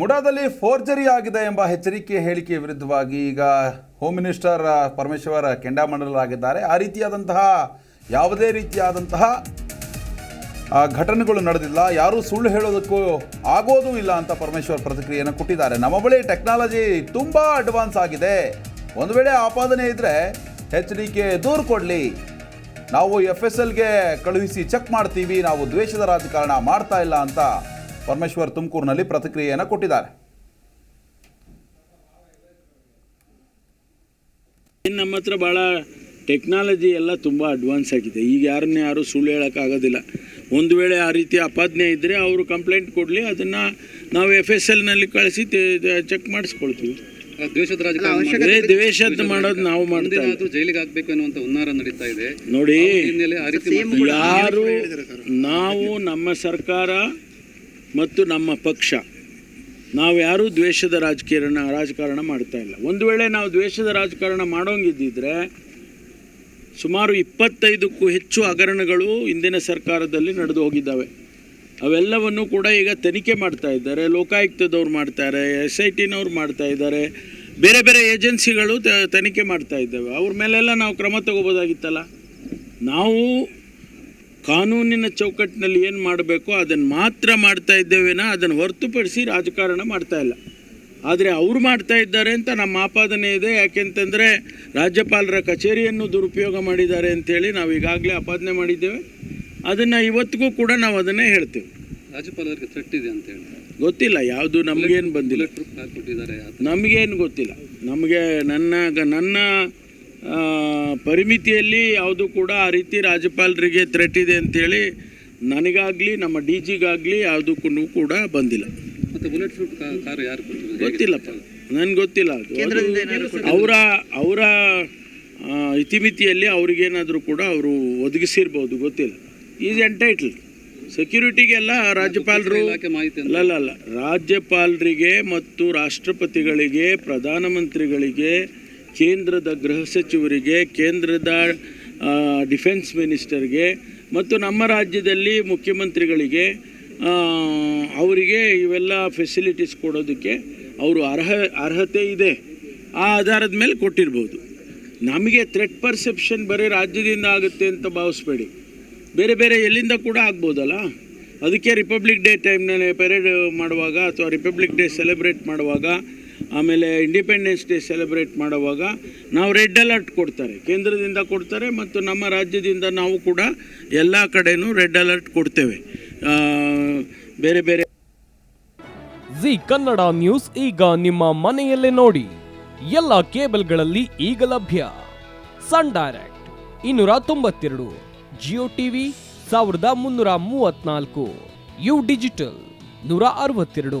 ಮುಡಾದಲ್ಲಿ forgery ಆಗಿದೆ ಎಂಬ ಎಚ್ಚರಿಕೆ ಹೇಳಿಕೆ ವಿರುದ್ಧವಾಗಿ ಈಗ ಹೋಮ್ ಮಿನಿಸ್ಟರ್ ಪರಮೇಶ್ವರ ಕೆಂಡಾಮಂಡಲರಾಗಿದ್ದಾರೆ. ಆ ರೀತಿಯಾದಂತಹ, ಯಾವುದೇ ರೀತಿಯಾದಂತಹ ಘಟನೆಗಳು ನಡೆದಿಲ್ಲ. ಯಾರೂ ಸುಳ್ಳು ಹೇಳೋದಕ್ಕೂ ಆಗೋದೂ ಇಲ್ಲ ಅಂತ ಪರಮೇಶ್ವರ್ ಪ್ರತಿಕ್ರಿಯೆಯನ್ನು ಕೊಟ್ಟಿದ್ದಾರೆ. ನಮ್ಮ ಬಳಿ ಟೆಕ್ನಾಲಜಿ ತುಂಬ ಅಡ್ವಾನ್ಸ್ ಆಗಿದೆ. ಒಂದು ವೇಳೆ ಆಪಾದನೆ ಇದ್ದರೆ ಎಚ್ ಡಿ ಕೆ ದೂರು ಕೊಡಲಿ. ನಾವು ಎಫ್ ಎಸ್ ಎಲ್ಗೆ ಕಳುಹಿಸಿ ಚೆಕ್ ಮಾಡ್ತೀವಿ. ನಾವು ದ್ವೇಷದ ರಾಜಕಾರಣ ಮಾಡ್ತಾ ಇಲ್ಲ ಅಂತ ಪರಮೇಶ್ವರ್ ತುಮಕೂರಿನಲ್ಲಿ ಪ್ರತಿಕ್ರಿಯೆಯನ್ನು ಕೊಟ್ಟಿದ್ದಾರೆ. ಇನ್ನು ನಮ್ಮ ಹತ್ರ ಭಾಳ ಟೆಕ್ನಾಲಜಿ ಎಲ್ಲ ತುಂಬ ಅಡ್ವಾನ್ಸ್ ಆಗಿದೆ. ಈಗ ಯಾರನ್ನ ಯಾರು ಸುಳ್ಳು ಹೇಳೋಕ್ಕಾಗೋದಿಲ್ಲ ಒಂದು ವೇಳೆ ಆ ರೀತಿ ಅಪಾದನೆ ಇದ್ದರೆ ಅವರು ಕಂಪ್ಲೇಂಟ್ ಕೊಡಲಿ ಅದನ್ನು ನಾವು ಎಫ್ ಎಸ್ ಎಲ್ನಲ್ಲಿ ಕಳಿಸಿ ಚೆಕ್ ಮಾಡಿಸ್ಕೊಳ್ತೀವಿ. ದ್ವೇಷದ ಮಾಡೋದು ನಾವು ಮಾಡ್ತಾ ಇಲ್ಲ. ಮುಂದೇನಾದ್ರೂ ಜೈಲಿಗೆ ಹಾಕ್ಬೇಕು ಅನ್ನುವಂತ ಹುನ್ನಾರ ನಡೀತಾ ಇದೆ. ನೋಡಿ ಯಾರು ನಾವು ನಮ್ಮ ಸರ್ಕಾರ ಮತ್ತು ನಮ್ಮ ಪಕ್ಷ. ನಾವು ಯಾರೂ ದ್ವೇಷದ ರಾಜಕೀಯ ರಾಜಕಾರಣ ಮಾಡ್ತಾ ಇಲ್ಲ. ಒಂದು ವೇಳೆ ನಾವು ದ್ವೇಷದ ರಾಜಕಾರಣ ಮಾಡೋಂಗಿದ್ದಿದ್ರೆ ಸುಮಾರು ಇಪ್ಪತ್ತೈದಕ್ಕೂ ಹೆಚ್ಚು ಹಗರಣಗಳು ಇಂದಿನ ಸರ್ಕಾರದಲ್ಲಿ ನಡೆದು ಹೋಗಿದ್ದಾವೆ. ಅವೆಲ್ಲವನ್ನು ಕೂಡ ಈಗ ತನಿಖೆ ಮಾಡ್ತಾ ಇದ್ದಾರೆ. ಲೋಕಾಯುಕ್ತದವ್ರು ಮಾಡ್ತಾರೆ ಎಸ್ ಐ ಟಿನವ್ರು ಮಾಡ್ತಾ ಇದ್ದಾರೆ. ಬೇರೆ ಬೇರೆ ಏಜೆನ್ಸಿಗಳು ತನಿಖೆ ಮಾಡ್ತಾ ಇದ್ದಾವೆ. ಅವ್ರ ಮೇಲೆಲ್ಲ ನಾವು ಕ್ರಮ ತಗೋಬೋದಾಗಿತ್ತಲ್ಲ? ನಾವು ಕಾನೂನಿನ ಚೌಕಟ್ಟಿನಲ್ಲಿ ಏನು ಮಾಡಬೇಕು ಅದನ್ನು ಮಾತ್ರ ಮಾಡ್ತಾ ಇದ್ದೇವೇನ ಅದನ್ನು ಹೊರತುಪಡಿಸಿ ರಾಜಕಾರಣ ಮಾಡ್ತಾ ಇಲ್ಲ. ಆದರೆ ಅವರು ಮಾಡ್ತಾ ಇದ್ದಾರೆ ಅಂತ ನಮ್ಮ ಆಪಾದನೆ ಇದೆ. ಯಾಕೆಂತಂದರೆ ರಾಜ್ಯಪಾಲರ ಕಚೇರಿಯನ್ನು ದುರುಪಯೋಗ ಮಾಡಿದ್ದಾರೆ ಅಂತೇಳಿ ನಾವು ಈಗಾಗಲೇ ಆಪಾದನೆ ಮಾಡಿದ್ದೇವೆ. ಅದನ್ನು ಇವತ್ತಿಗೂ ಕೂಡ ನಾವು ಅದನ್ನೇ ಹೇಳ್ತೇವೆ. ರಾಜ್ಯಪಾಲರಿಗೆ ಥ್ರೆಟ್ ಇದೆ ಅಂತ ಹೇಳಿ. ಗೊತ್ತಿಲ್ಲ ಯಾವುದು ನಮಗೇನು ಬಂದಿಲ್ಲ. ನಮಗೇನು ಗೊತ್ತಿಲ್ಲ. ನಮಗೆ ನನ್ನ ಗ- ನನ್ನ ಪರಿಮಿತಿಯಲ್ಲಿ ಯಾವುದು ಕೂಡ ಆ ರೀತಿ ರಾಜ್ಯಪಾಲರಿಗೆ ಥ್ರೆಟ್ ಇದೆ ಅಂತೇಳಿ ನನಗಾಗಲಿ ನಮ್ಮ ಡಿ ಜಿಗಾಗಲಿ ಯಾವುದಕ್ಕೂ ಕೂಡ ಬಂದಿಲ್ಲ. ಮತ್ತೆ ಬುಲೆಟ್ ಪ್ರೂಫ್ ಕಾರ್ ಯಾರು ಕೊಟ್ಟಿದ್ದಾರೆ ಗೊತ್ತಿಲ್ಲಪ್ಪ. ನನ್ಗೆ ಗೊತ್ತಿಲ್ಲ ಅದು. ಅವರ ಅವರ ಇತಿಮಿತಿಯಲ್ಲಿ ಅವ್ರಿಗೇನಾದರೂ ಕೂಡ ಅವರು ಒದಗಿಸಿರ್ಬೋದು ಗೊತ್ತಿಲ್ಲ. ಈಸ್ ಎಂಟೈಟ್ಲ್ ಸೆಕ್ಯೂರಿಟಿಗೆಲ್ಲ ರಾಜ್ಯಪಾಲರು ಅಲ್ಲ ಅಲ್ಲ ರಾಜ್ಯಪಾಲರಿಗೆ ಮತ್ತು ರಾಷ್ಟ್ರಪತಿಗಳಿಗೆ ಪ್ರಧಾನಮಂತ್ರಿಗಳಿಗೆ ಕೇಂದ್ರದ ಗೃಹ ಸಚಿವರಿಗೆ, ಕೇಂದ್ರದ ಡಿಫೆನ್ಸ್ ಮಿನಿಸ್ಟರ್ಗೆ ಮತ್ತು ನಮ್ಮ ರಾಜ್ಯದಲ್ಲಿ ಮುಖ್ಯಮಂತ್ರಿಗಳಿಗೆ ಅವರಿಗೆ ಇವೆಲ್ಲ ಫೆಸಿಲಿಟೀಸ್ ಕೊಡೋದಕ್ಕೆ ಅವರು ಅರ್ಹ, ಅರ್ಹತೆ ಇದೆ. ಆ ಆಧಾರದ ಮೇಲೆ ಕೊಟ್ಟಿರ್ಬೋದು. ನಮಗೆ ಥ್ರೆಟ್ ಪರ್ಸೆಪ್ಷನ್ ಬರೀ ರಾಜ್ಯದಿಂದ ಆಗುತ್ತೆ ಅಂತ ಭಾವಿಸ್ಬೇಡಿ. ಬೇರೆ ಬೇರೆ ಎಲ್ಲಿಂದ ಕೂಡ ಆಗ್ಬೋದಲ್ಲ. ಅದಕ್ಕೆ ರಿಪಬ್ಲಿಕ್ ಡೇ ಟೈಮ್ನಲ್ಲಿ ಪೆರೇಡ್ ಮಾಡುವಾಗ ಅಥವಾ ರಿಪಬ್ಲಿಕ್ ಡೇ ಸೆಲೆಬ್ರೇಟ್ ಮಾಡುವಾಗ ಆಮೇಲೆ ಇಂಡಿಪೆಂಡೆನ್ಸ್ ಡೇ ಸೆಲೆಬ್ರೇಟ್ ಮಾಡುವಾಗ ನಾವು ರೆಡ್ ಅಲರ್ಟ್ ಕೊಡ್ತಾರೆ. ಕೇಂದ್ರದಿಂದ ಕೊಡ್ತಾರೆ ಮತ್ತು ನಮ್ಮ ರಾಜ್ಯದಿಂದ ನಾವು ಕೂಡ ಎಲ್ಲ ಕಡೆನೂ ರೆಡ್ ಅಲರ್ಟ್ ಕೊಡ್ತೇವೆ. ಬೇರೆ ಬೇರೆ ಜಿ ಕನ್ನಡ ನ್ಯೂಸ್ ಈಗ ನಿಮ್ಮ ಮನೆಯಲ್ಲೇ ನೋಡಿ. ಎಲ್ಲ ಕೇಬಲ್ಗಳಲ್ಲಿ ಈಗ ಲಭ್ಯ. ಸನ್ ಡೈರೆಕ್ಟ್ ಇನ್ನೂರ ತೊಂಬತ್ತೆರಡು ಜಿಯೋ ಟಿವಿ ಸಾವಿರದ ಮುನ್ನೂರ ಮೂವತ್ನಾಲ್ಕು ಯು ಡಿಜಿಟಲ್ ನೂರ ಅರವತ್ತೆರಡು.